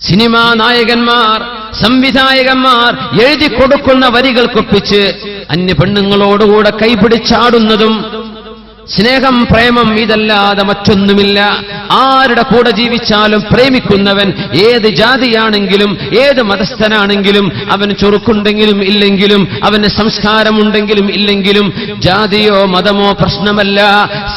Cinema നായകന്മാർ സംവിധായകന്മാർ എഴുതി കൊടുക്കുന്ന വരികൾക്കൊപ്പിച്ച് അന്യ പെണ്ണുങ്ങളോടുകൂടെ കൈപിടിച്ചാടുന്നതും സ്നേഹം പ്രേമം ഇതല്ലാതെ മറ്റൊന്നുമില്ല. ആരുടെ കൂടെ ജീവിച്ചാലും പ്രേമിക്കുന്നവൻ ഏത് ജാതിയാണെങ്കിലും ഏത് മതസ്ഥനാണെങ്കിലും അവന് ചൊറുക്കുണ്ടെങ്കിലും ഇല്ലെങ്കിലും അവന് സംസ്കാരമുണ്ടെങ്കിലും ഇല്ലെങ്കിലും ജാതിയോ മതമോ പ്രശ്നമല്ല.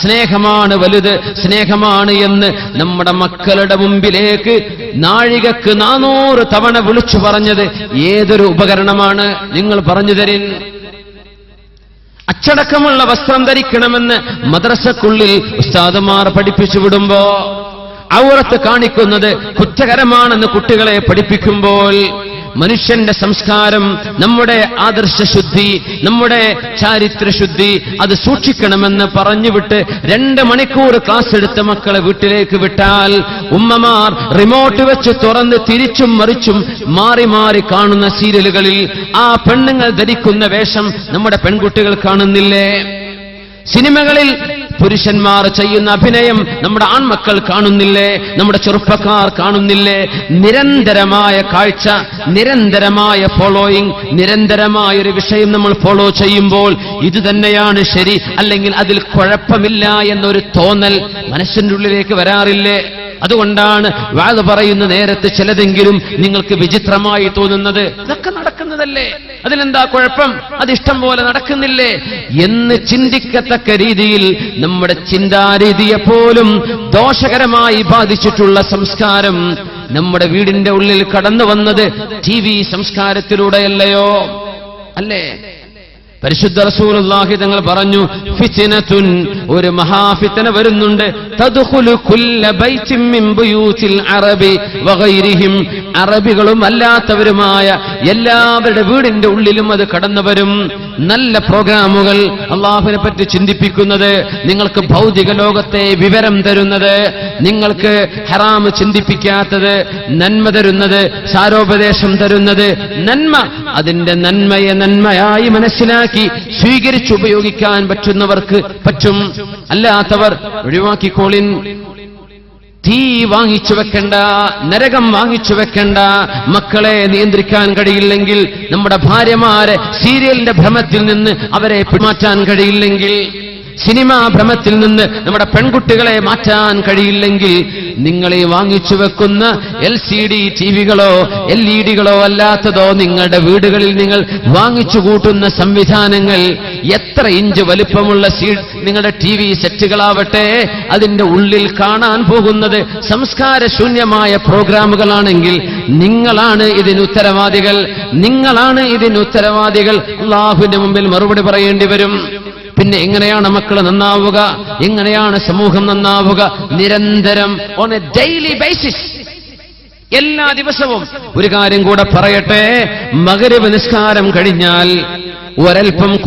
സ്നേഹമാണ് വലുത് സ്നേഹമാണ് എന്ന് നമ്മുടെ മക്കളുടെ മുമ്പിലേക്ക് നാഴികക്ക് നാനൂറ് തവണ വിളിച്ചു പറഞ്ഞത് ഏതൊരു ഉപകരണമാണ്? നിങ്ങൾ പറഞ്ഞു തരിൻ അച്ചടക്കമുള്ള വസ്ത്രം ധരിക്കണമെന്ന് മദ്രസക്കുള്ളിൽ ഉസ്താദുമാർ പഠിപ്പിച്ചു വിടുമ്പോ ഔറത്ത് കാണിക്കുന്നത് കുറ്റകരമാണെന്ന് കുട്ടികളെ പഠിപ്പിക്കുമ്പോൾ മനുഷ്യന്റെ സംസ്കാരം നമ്മുടെ ആദർശ ശുദ്ധി നമ്മുടെ ചാരിത്ര ശുദ്ധി അത് സൂക്ഷിക്കണമെന്ന് പറഞ്ഞുവിട്ട് രണ്ട് മണിക്കൂർ ക്ലാസ് എടുത്ത മക്കളെ വീട്ടിലേക്ക് വിട്ടാൽ ഉമ്മമാർ റിമോട്ട് വെച്ച് തുറന്ന് തിരിച്ചും മറിച്ചും മാറി മാറി കാണുന്ന സീരിയലുകളിൽ ആ പെണ്ണുങ്ങൾ ധരിക്കുന്ന വേഷം നമ്മുടെ പെൺകുട്ടികൾ കാണുന്നില്ലേ? സിനിമകളിൽ പുരുഷന്മാർ ചെയ്യുന്ന അഭിനയം നമ്മുടെ ആൺമക്കൾ കാണുന്നില്ലേ? നമ്മുടെ ചെറുപ്പക്കാർ കാണുന്നില്ലേ? നിരന്തരമായ കാഴ്ച നിരന്തരമായ ഫോളോയിങ് നിരന്തരമായ ഒരു വിഷയം നമ്മൾ ഫോളോ ചെയ്യുമ്പോൾ ഇത് തന്നെയാണ് ശരി. അല്ലെങ്കിൽ അതിൽ കുഴപ്പമില്ല എന്നൊരു തോന്നൽ മനസ്സിന്റെ ഉള്ളിലേക്ക് വരാറില്ലേ? അതുകൊണ്ടാണ് വാഴ പറയുന്ന നേരത്ത് ചിലതെങ്കിലും നിങ്ങൾക്ക് വിചിത്രമായി തോന്നുന്നത്. ഇതൊക്കെ നടക്കുന്നതല്ലേ? അതിലെന്താ കുഴപ്പം? അത് ഇഷ്ടം പോലെ നടക്കുന്നില്ലേ? എന്ന് ചിന്തിക്കത്തക്ക രീതിയിൽ നമ്മുടെ ചിന്താരീതിയെ പോലും ദോഷകരമായി ബാധിച്ചിട്ടുള്ള സംസ്കാരം നമ്മുടെ വീടിന്റെ ഉള്ളിൽ കടന്നു വന്നത് ടി വി സംസ്കാരത്തിലൂടെയല്ലയോ? അല്ലേ? പരിശുദ്ധ റസൂലുള്ളാഹി തങ്ങൾ പറഞ്ഞു ഫിത്നത്തുൻ ഒരു മഹാഫിത്തന വരുന്നുണ്ട്. തദ്ഖുലു കുല്ല ബൈത്തിൻ മിൻ ബുയൂത്തിൽ അറബി വഗൈരിഹിം. അറബികളും അല്ലാത്തവരുമായ എല്ലാവരുടെ വീടിന്റെ ഉള്ളിലും അത് കടന്നു വരും നല്ല പ്രോഗ്രാമുകൾ അള്ളാഹുവിനെ പറ്റി ചിന്തിപ്പിക്കുന്നത് നിങ്ങൾക്ക് ഭൗതിക ലോകത്തെ വിവരം തരുന്നത് നിങ്ങൾക്ക് ഹറാമ് ചിന്തിപ്പിക്കാത്തത് നന്മ തരുന്നത് സാരോപദേശം തരുന്നത് നന്മ അതിന്റെ നന്മയെ നന്മയായി മനസ്സിലാക്കി സ്വീകരിച്ചുപയോഗിക്കാൻ പറ്റുന്നവർക്ക് പറ്റും. അല്ലാത്തവർ ഒഴിവാക്കിക്കോളിൻ തീ വാങ്ങിച്ചു വെക്കണ്ട നരകം വാങ്ങിച്ചു വെക്കണ്ട മക്കളെ നിയന്ത്രിക്കാൻ കഴിയില്ലെങ്കിൽ നമ്മുടെ ഭാര്യമാരെ സീരിയലിന്റെ ഭ്രമത്തിൽ നിന്ന് അവരെ പിന്മാറ്റാൻ കഴിയില്ലെങ്കിൽ സിനിമാ ഭ്രമത്തിൽ നിന്ന് നമ്മുടെ പെൺകുട്ടികളെ മാറ്റാൻ കഴിയില്ലെങ്കിൽ നിങ്ങളെ വാങ്ങിച്ചു വെക്കുന്ന എൽ സി ഡി ടി വികളോ എൽ ഇ ഡികളോ അല്ലാത്തതോ നിങ്ങളുടെ വീടുകളിൽ നിങ്ങൾ വാങ്ങിച്ചു കൂട്ടുന്ന സംവിധാനങ്ങൾ എത്ര ഇഞ്ച് വലിപ്പമുള്ള സീ നിങ്ങളുടെ ടി വി സെറ്റുകളാവട്ടെ അതിന്റെ ഉള്ളിൽ കാണാൻ പോകുന്നത് സംസ്കാരശൂന്യമായ പ്രോഗ്രാമുകളാണെങ്കിൽ നിങ്ങളാണ് ഇതിന് ഉത്തരവാദികൾ. നിങ്ങളാണ് ഇതിന് ഉത്തരവാദികൾ. അള്ളാഹുവിന്റെ മുമ്പിൽ മറുപടി പറയേണ്ടി വരും. പിന്നെ എങ്ങനെയാണ് മക്കൾ നന്നാവുക? എങ്ങനെയാണ് സമൂഹം നന്നാവുക? നിരന്തരം ഓൺ എ ഡെയിലി ബേസിസ് എല്ലാ ദിവസവും ഒരു കാര്യം കൂടെ പറയട്ടെ. മകരവ് നിസ്കാരം കഴിഞ്ഞാൽ ഒരൽപ്പം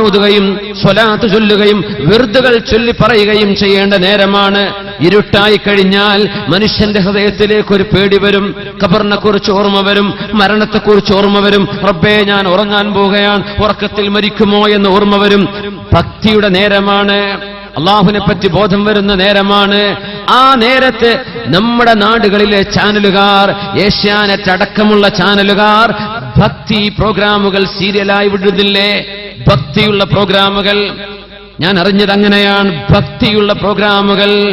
ഓതുകയും സ്വലാത്ത് ചൊല്ലുകയും വെറുതുകൾ ചൊല്ലി പറയുകയും ചെയ്യേണ്ട നേരമാണ്. ഇരുട്ടായി കഴിഞ്ഞാൽ മനുഷ്യന്റെ ഹൃദയത്തിലേക്ക് ഒരു പേടി വരും. ഖബറിനെക്കുറിച്ച് ഓർമ്മ വരും. മരണത്തെക്കുറിച്ച് ഓർമ്മ വരും. റബ്ബേ ഞാൻ ഉറങ്ങാൻ പോവുകയാണ്. ഉറക്കത്തിൽ മരിക്കുമോ എന്ന് ഓർമ്മ വരും. ഭക്തിയുടെ നേരമാണ്. അള്ളാഹുവിനെ പറ്റി ബോധം വരുന്ന നേരമാണ്. ആ നേരത്ത് നമ്മുടെ നാടുകളിലെ ചാനലുകാർ ഏഷ്യാനെറ്റ് അടക്കമുള്ള ചാനലുകാർ ഭക്തി പ്രോഗ്രാമുകൾ സീരിയലായി വിടുന്നില്ലേ? ഭക്തിയുള്ള പ്രോഗ്രാമുകൾ. ഞാൻ അറിഞ്ഞത് അങ്ങനെയാണ്. ഭക്തിയുള്ള പ്രോഗ്രാമുകൾ.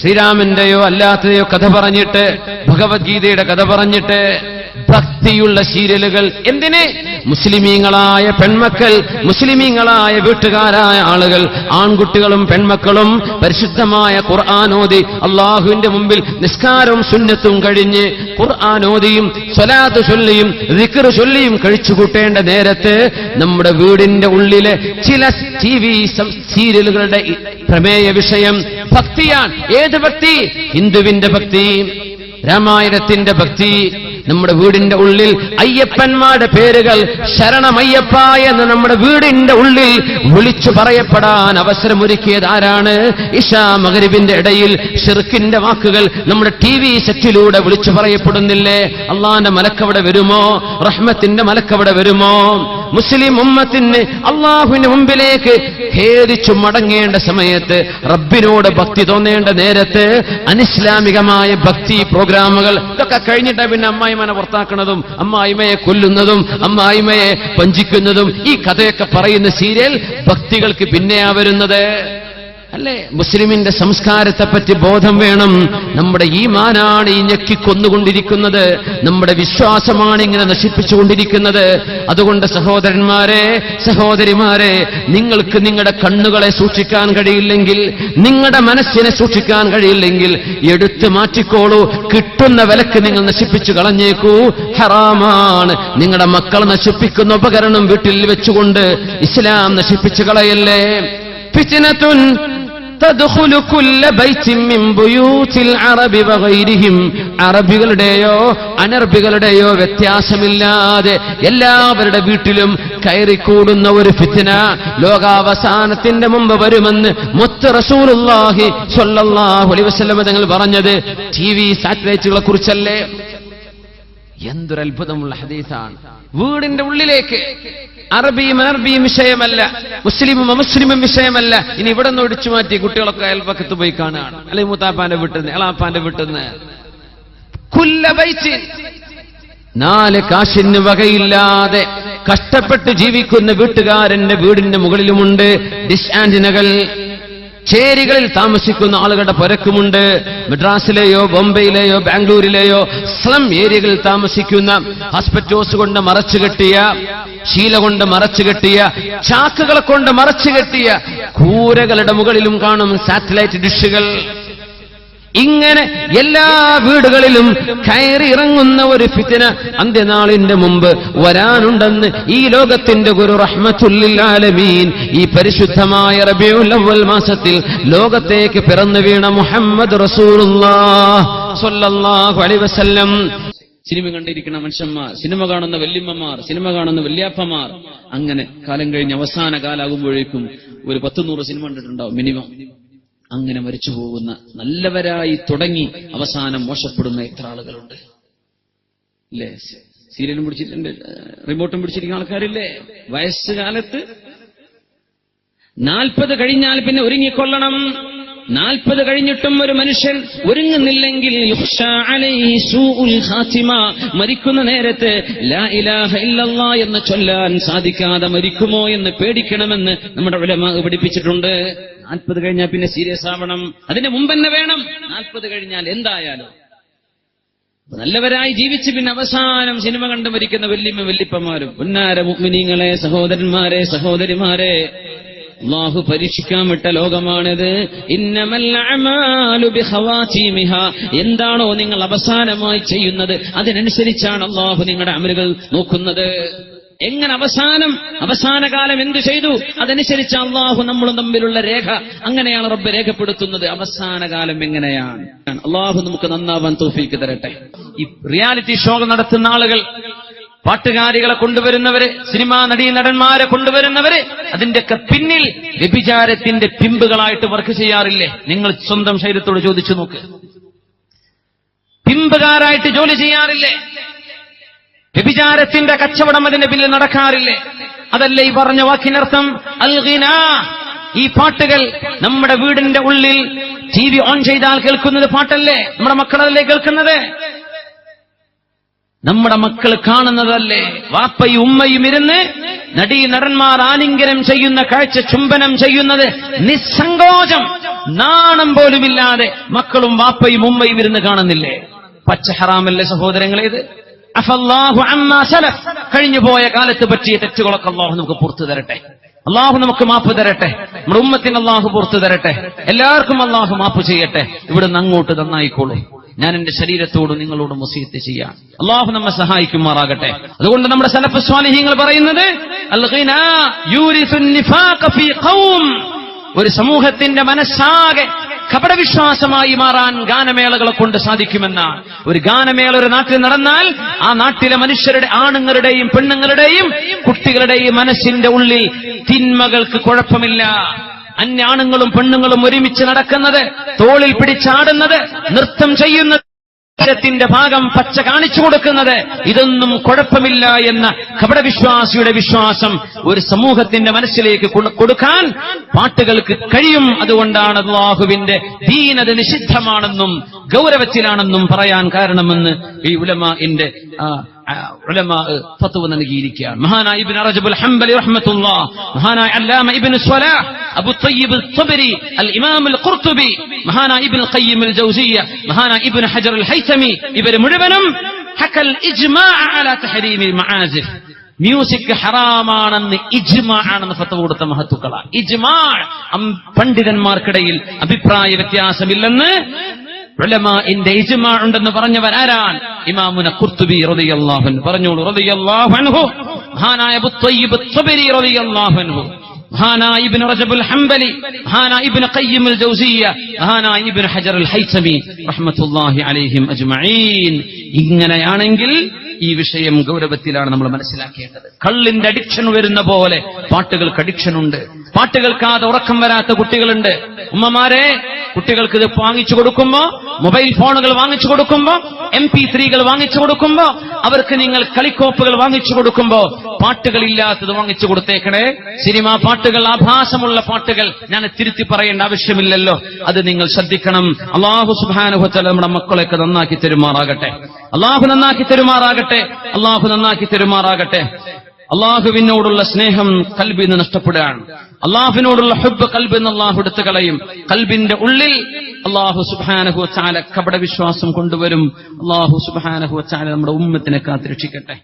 ശ്രീരാമന്റെയോ അല്ലാത്തതെയോ കഥ പറഞ്ഞിട്ട് ഭഗവത്ഗീതയുടെ കഥ പറഞ്ഞിട്ട് ഭക്തിയുള്ള സീരിയലുകൾ എന്തിന്? മുസ്ലിമീങ്ങളായ പെൺമക്കൾ മുസ്ലിമീങ്ങളായ വീട്ടുകാരായ ആളുകൾ ആൺകുട്ടികളും പെൺമക്കളും പരിശുദ്ധമായ ഖുർആാനോദി അള്ളാഹുവിന്റെ മുമ്പിൽ നിസ്കാരവും സുന്നത്തും കഴിഞ്ഞ് ഖുർആാനോദിയും സ്വലാത്ത് ചൊല്ലിയും റിക്കർ ചൊല്ലിയും കഴിച്ചുകൂട്ടേണ്ട നേരത്ത് നമ്മുടെ വീടിന്റെ ഉള്ളിലെ ചില ടി വി സീരിയലുകളുടെ പ്രമേയ വിഷയം ഭക്തിയാണ്. ഏത് ഭക്തി? ഹിന്ദുവിന്റെ ഭക്തി രാമായണത്തിന്റെ ഭക്തി നമ്മുടെ വീടിന്റെ ഉള്ളിൽ അയ്യപ്പന്മാരുടെ പേരുകൾ ശരണമയ്യപ്പ എന്ന് നമ്മുടെ വീടിന്റെ ഉള്ളിൽ വിളിച്ചു പറയപ്പെടാൻ അവസരമൊരുക്കിയത് ആരാണ്? ഇഷാ മകരിബിന്റെ ഇടയിൽ ഷിർക്കിന്റെ വാക്കുകൾ നമ്മുടെ ടി വി സെറ്റിലൂടെ വിളിച്ചു പറയപ്പെടുന്നില്ലേ? അള്ളാന്റെ മലക്കവിടെ വരുമോ? റഹ്മത്തിന്റെ മലക്കവിടെ വരുമോ? മുസ്ലിം ഉമ്മത്തിന് അള്ളാഹുവിന് മുമ്പിലേക്ക് ഖേദിച്ചു മടങ്ങേണ്ട സമയത്ത് റബ്ബിനോട് ഭക്തി തോന്നേണ്ട നേരത്ത് അനിസ്ലാമികമായ ഭക്തി പ്രോഗ്രാമുകൾ ഇതൊക്കെ കഴിഞ്ഞിട്ട് പിന്നെ അമ്മായിമനെ പുറത്താക്കുന്നതും അമ്മായിമയെ കൊല്ലുന്നതും അമ്മായിമയെ വഞ്ചിക്കുന്നതും ഈ കഥയൊക്കെ പറയുന്ന സീരിയൽ ഭക്തികൾക്ക് പിന്നെയാ വരുന്നത്. അല്ലേ? മുസ്ലിമിന്റെ സംസ്കാരത്തെപ്പറ്റി ബോധം വേണം. നമ്മുടെ ഈ മാനാണ് ഈ ഞെക്കിക്കൊന്നുകൊണ്ടിരിക്കുന്നത് നമ്മുടെ വിശ്വാസമാണ് ഇങ്ങനെ നശിപ്പിച്ചുകൊണ്ടിരിക്കുന്നത്. അതുകൊണ്ട് സഹോദരന്മാരെ സഹോദരിമാരെ നിങ്ങൾക്ക് നിങ്ങളുടെ കണ്ണുകളെ സൂക്ഷിക്കാൻ കഴിയില്ലെങ്കിൽ നിങ്ങളുടെ മനസ്സിനെ സൂക്ഷിക്കാൻ കഴിയില്ലെങ്കിൽ എടുത്തു മാറ്റിക്കോളൂ. കിട്ടുന്ന വിലക്ക് നിങ്ങൾ നശിപ്പിച്ചു കളഞ്ഞേക്കൂ. ഹറാമാണ്. നിങ്ങളുടെ മക്കൾ നശിപ്പിക്കുന്ന ഉപകരണം വീട്ടിൽ വെച്ചുകൊണ്ട് ഇസ്ലാം നശിപ്പിച്ചു കളയല്ലേ? ഫിത്നത്തുൻ തദ്ഖുലു കുല്ല ബൈത്തിൻ മിൻ ബുയൂത്തിൽ അറബി വഗൈരിഹിം അറബികളുടെയോ അനർബികളുടെയോ വ്യത്യാസമില്ലാതെ എല്ലാവരുടെ വീട്ടിലും കയറിക്കൂടുന്ന ഒരു ഫിത്ന ലോകാവസാനത്തിന്റെ മുമ്പ് വരുമെന്ന് മുത്ത് റസൂലുള്ളാഹി സ്വല്ലല്ലാഹു അലൈഹി വസല്ലം തങ്ങൾ പറഞ്ഞു ടി വി സാറ്റലൈറ്റുകളെ കുറിച്ചല്ലേ? എന്തൊരു അത്ഭുതമുള്ള ഹദീസാണ്. വീടിന്റെ ഉള്ളിലേക്ക് അറബിയും അനർബിയും വിഷയമല്ല മുസ്ലിമും അമുസ്ലിമും വിഷയമല്ല. ഇനി ഇവിടെ നിന്ന് ഒടിച്ചു മാറ്റി കുട്ടികളൊക്കെ അയൽപ്പക്കത്ത് പോയി കാണുകയാണ്. അല്ലെ മൂത്താപ്പാന്റെ വീട്ടിൽ നിന്ന് എളാപ്പാന്റെ ബൈത്തിൻ നാല് കാശിന് വകയില്ലാതെ കഷ്ടപ്പെട്ട് ജീവിക്കുന്ന വീട്ടുകാരന്റെ വീടിന്റെ മുകളിലുമുണ്ട്. ഡിഷ് ആന്റിനകൾ ചേരികളിൽ താമസിക്കുന്ന ആളുകളുടെ പരക്കുമുണ്ട്. മദ്രാസിലെയോ ബോംബെയിലെയോ ബാംഗ്ലൂരിലെയോ സ്ലം ഏരിയകളിൽ താമസിക്കുന്ന ഹോസ്പിറ്റോസ് കൊണ്ട് മറച്ചു കെട്ടിയ ശീല കൊണ്ട് മറച്ചു കെട്ടിയ ചാക്കുകളെ കൊണ്ട് മറച്ചു കെട്ടിയ കൂരകളുടെ മുകളിലും കാണും സാറ്റലൈറ്റ് ഡിഷുകൾ. ഇങ്ങനെ എല്ലാ വീടുകളിലും കയറി ഇറങ്ങുന്ന ഒരു ഫിത്തിന അന്ത്യനാളിന്റെ മുമ്പ് വരാനുണ്ടെന്ന് ഈ ലോകത്തിന്റെ ഗുരു റഹ്മത്തുല്ലാലമീൻ ഈ പരിശുദ്ധമായ റബിയുല്ലവൽ മാസത്തിൽ ലോകത്തേക്ക് പിറന്നു വീണ മുഹമ്മദ് റസൂലുള്ളാഹു അലൈഹി വസല്ലം. സിനിമ കണ്ടിരിക്കുന്ന മനുഷ്യന്മാർ സിനിമ കാണുന്ന വല്യമ്മമാർ സിനിമ കാണുന്ന വല്യാപ്പമാർ അങ്ങനെ കാലം കഴിഞ്ഞ് അവസാന കാലാകുമ്പോഴേക്കും ഒരു പത്ത് നൂറ് സിനിമ കണ്ടിട്ടുണ്ടാവും മിനിമം. അങ്ങനെ മരിച്ചു പോകുന്ന നല്ലവരായി തുടങ്ങി അവസാനം മോശപ്പെടുന്ന എത്ര ആളുകളുണ്ട്. ഇല്ലേ? സീരിയലും പിടിച്ചിട്ടുണ്ട്. റിമോട്ടും പിടിച്ചിരിക്കുന്ന ആൾക്കാരില്ലേ? വയസ്സുകാലത്ത് നാൽപ്പത് കഴിഞ്ഞാൽ പിന്നെ ഒരുങ്ങിക്കൊള്ളണം. നാൽപ്പത് കഴിഞ്ഞിട്ടും ഒരു മനുഷ്യൻ ഒരുങ്ങുന്നില്ലെങ്കിൽ. മരിക്കുന്ന നേരത്ത് എന്ന് ചൊല്ലാൻ സാധിക്കാതെ മരിക്കുമോ എന്ന് പേടിക്കണമെന്ന് നമ്മുടെ പഠിപ്പിച്ചിട്ടുണ്ട്. നാൽപ്പത് കഴിഞ്ഞാൽ പിന്നെ സീരിയസ് ആവണം. അതിന് മുമ്പ് തന്നെ വേണം. നാൽപ്പത് കഴിഞ്ഞാൽ എന്തായാലും? നല്ലവരായി ജീവിച്ച് പിന്നെ അവസാനം സിനിമ കണ്ടു മരിക്കുന്ന വല്യമ്മ വല്യപ്പന്മാരും. ഉന്നാര മുഗ്മിനീങ്ങളെ സഹോദരന്മാരെ സഹോദരിമാരെ. അള്ളാഹു പരീക്ഷിക്കാൻ വിട്ട ലോകമാണിത്. എന്താണോ നിങ്ങൾ അവസാനമായി ചെയ്യുന്നത്? അതിനനുസരിച്ചാണ് അള്ളാഹു നിങ്ങളുടെ അമലുകൾ നോക്കുന്നത്. എങ്ങനെ അവസാനം അവസാന കാലം എന്ത് ചെയ്തു? അതനുസരിച്ച് അള്ളാഹു നമ്മളും തമ്മിലുള്ള രേഖ അങ്ങനെയാണ് റബ്ബ് രേഖപ്പെടുത്തുന്നത്. അവസാന കാലം എങ്ങനെയാണ്? അള്ളാഹു നമുക്ക് നന്നാവാൻ തോഫീക്ക് തരട്ടെ. ഈ റിയാലിറ്റി ഷോ നടത്തുന്ന ആളുകൾ പാട്ടുകാരികളെ കൊണ്ടുവരുന്നവര് സിനിമാ നടീ നടന്മാരെ കൊണ്ടുവരുന്നവര് അതിന്റെയൊക്കെ പിന്നിൽ വ്യഭിചാരത്തിന്റെ പിമ്പുകളായിട്ട് വർക്ക് ചെയ്യാറില്ലേ? നിങ്ങൾ സ്വന്തം ശരീരത്തോട് ചോദിച്ചു നോക്ക്. പിമ്പുകാരായിട്ട് ജോലി ചെയ്യാറില്ലേ? വ്യഭിചാരത്തിന്റെ കച്ചവടം അതിന്റെ പിന്നിൽ നടക്കാറില്ലേ? അതല്ലേ ഈ പറഞ്ഞ വാക്കിനർത്ഥം? അൽഗിന. ഈ പാട്ടുകൾ നമ്മുടെ വീടിന്റെ ഉള്ളിൽ ടി വി ഓൺ ചെയ്താൽ കേൾക്കുന്നത് പാട്ടല്ലേ? നമ്മുടെ മക്കളല്ലേ കേൾക്കുന്നത്? നമ്മുടെ മക്കൾ കാണുന്നതല്ലേ? വാപ്പയും ഉമ്മയും ഇരുന്ന് നടീ നടന്മാർ ആലിംഗനം ചെയ്യുന്ന കാഴ്ച ചുംബനം ചെയ്യുന്നത് നിസ്സങ്കോചം നാണം പോലുമില്ലാതെ മക്കളും വാപ്പയും ഉമ്മയും ഇരുന്ന് കാണുന്നില്ലേ? പച്ച ഹറാമല്ലേ സഹോദരങ്ങളെ ഇത് അഫല്ലാഹു അമ്മാ സലഫ്. കഴിഞ്ഞു പോയ കാലത്ത് പറ്റിയ തെറ്റുകളൊക്കെ അള്ളാഹു നമുക്ക് പുറത്തു തരട്ടെ. അള്ളാഹു നമുക്ക് മാപ്പ് തരട്ടെ. നമ്മുടെ ഉമ്മത്തിന് അള്ളാഹു പുറത്തു തരട്ടെ. എല്ലാവർക്കും അള്ളാഹു മാപ്പ് ചെയ്യട്ടെ. ഇവിടുന്ന് അങ്ങോട്ട് നന്നായിക്കോളൂ. ഞാൻ എന്റെ ശരീരത്തോടും നിങ്ങളോടും മുസീത്ത് ചെയ്യാം. അള്ളാഹു നമ്മെ സഹായിക്കുമാറാകട്ടെ. അതുകൊണ്ട് നമ്മുടെ സലഫ് സ്വാലിഹ്യങ്ങൾ പറയുന്നത്. ഒരു സമൂഹത്തിന്റെ മനസ്സാകെ കപടവിശ്വാസമായി മാറാൻ ഗാനമേളകളെ കൊണ്ട് സാധിക്കുമെന്ന ഒരു ഗാനമേള ഒരു നാട്ടിൽ നടന്നാൽ ആ നാട്ടിലെ മനുഷ്യരുടെ ആണുങ്ങളുടെയും പെണ്ണുങ്ങളുടെയും കുട്ടികളുടെയും മനസ്സിന്റെ ഉള്ളിൽ തിന്മകൾക്ക് കുഴപ്പമില്ല. അന്യാണുങ്ങളും പെണ്ണുങ്ങളും ഒരുമിച്ച് നടക്കുന്നത് തോളിൽ പിടിച്ചാടുന്നത് നൃത്തം ചെയ്യുന്നത് ത്തിന്റെ ഭാഗം പച്ച കാണിച്ചു കൊടുക്കുന്നത് ഇതൊന്നും കുഴപ്പമില്ല എന്ന കപടവിശ്വാസിയുടെ വിശ്വാസം ഒരു സമൂഹത്തിന്റെ മനസ്സിലേക്ക് കൊടുക്കാൻ പാട്ടുകൾക്ക് കഴിയും. അതുകൊണ്ടാണ് അള്ളാഹുവിന്റെ ദീനത് നിഷിദ്ധമാണെന്നും ഗൗരവത്തിലാണെന്നും പറയാൻ കാരണമെന്ന് ഈ ഉലമ ഫത്വ നൽകിയിരിക്കുകയാണ് മഹാനായ ഇബ്നു റജബുൽ ഹംബലി റഹ്മത്തുള്ളാഹ് മഹാനായ അല്ലാമ ഇബ്നു സ്വലാഹ് അബു തയ്യിബ് الطبري الامام القرطبي മഹാനായ ഇബ്നു ഖയ്യിം അൽ ജൗസിയ്യ മഹാനായ ഇബ്നു ഹജർ അൽ ഹൈതമി ഇവർ മുഴുവനും ഹക്കൽ ഇജ്മാഅ അലാ തഹരീമിൽ മആസിഫ് മ്യൂസിക് ഹറാമാണെന്ന് ഇജ്മാ ആണെന്ന് ഫത്വ കൊടുത്ത മഹത്തുക്കളാണ് ഇജ്മാ അം- പണ്ഡിതന്മാർക്കിടയിൽ അഭിപ്രായ വ്യത്യാസമില്ലെന്ന് ഉലമാഇന്റെ ഇജ്മാ ഉണ്ടെന്ന് പറഞ്ഞവർ ആരാൻ ഇമാമുന കുർത്തുബി റളിയല്ലാഹു പറഞ്ഞോളൂ റളിയല്ലാഹു അൻഹു. മഹാനായ അബു തയ്യിബ് ത്വബരി റളിയല്ലാഹു അൻഹു. മഹാനായ ഇബ്നു റജബുൽ ഹംബലി. മഹാനായ ഇബ്നു ഖയ്യിം അൽ ജൗസിയ്യ മഹാനായ ഇബ്നു ഹജർ അൽ ഹൈതമി റഹ്മത്തുള്ളാഹി അലൈഹിം അജ്മഈൻ. ഇങ്ങനെയാണെങ്കിൽ ഈ വിഷയം ഗൗരവത്തിലാണ് നമ്മൾ മനസ്സിലാക്കേണ്ടത്. കള്ളിന്റെ അഡിക്ഷൻ വരുന്ന പോലെ പാട്ടുകൾക്ക് അഡിക്ഷൻ ഉണ്ട്. പാട്ട് കേൾക്കാതെ ഉറക്കം വരാത്ത കുട്ടികളുണ്ട്. ഉമ്മമാരെ കുട്ടികൾക്ക് ഇത് വാങ്ങിച്ചു കൊടുക്കുമ്പോ മൊബൈൽ ഫോണുകൾ വാങ്ങിച്ചു കൊടുക്കുമ്പോ എം പി ത്രീകൾ വാങ്ങിച്ചു കൊടുക്കുമ്പോ അവർക്ക് നിങ്ങൾ കളിക്കോപ്പുകൾ വാങ്ങിച്ചു കൊടുക്കുമ്പോ പാട്ടുകൾ ഇല്ലാത്തത് വാങ്ങിച്ചു കൊടുത്തേക്കണേ. സിനിമാ പാട്ടുകൾ ആഭാസമുള്ള പാട്ടുകൾ ഞാൻ തിരുത്തി പറയേണ്ട ആവശ്യമില്ലല്ലോ. അത് നിങ്ങൾ ശ്രദ്ധിക്കണം. അള്ളാഹു സുബാനുഭവത്തല നമ്മുടെ മക്കളെയൊക്കെ നന്നാക്കി തരുമാറാകട്ടെ. അള്ളാഹു നന്നാക്കി തരുമാറാകട്ടെ. അള്ളാഹു നന്നാക്കി തരുമാറാകട്ടെ. അള്ളാഹുവിനോടുള്ള സ്നേഹം കൽബിന്ന് നഷ്ടപ്പെടുകയാണ്. അള്ളാഹുവിനോടുള്ള ഹുബ് കൽബ് എന്ന് അള്ളാഹു എടുത്തു കളയും. കൽബിന്റെ ഉള്ളിൽ അള്ളാഹു സുബാനഹു ചാല കപട വിശ്വാസം കൊണ്ടുവരും. അള്ളാഹു സുബാനഹു ചാല നമ്മുടെ ഉമ്മത്തിനെ കാത്തിരക്ഷിക്കട്ടെ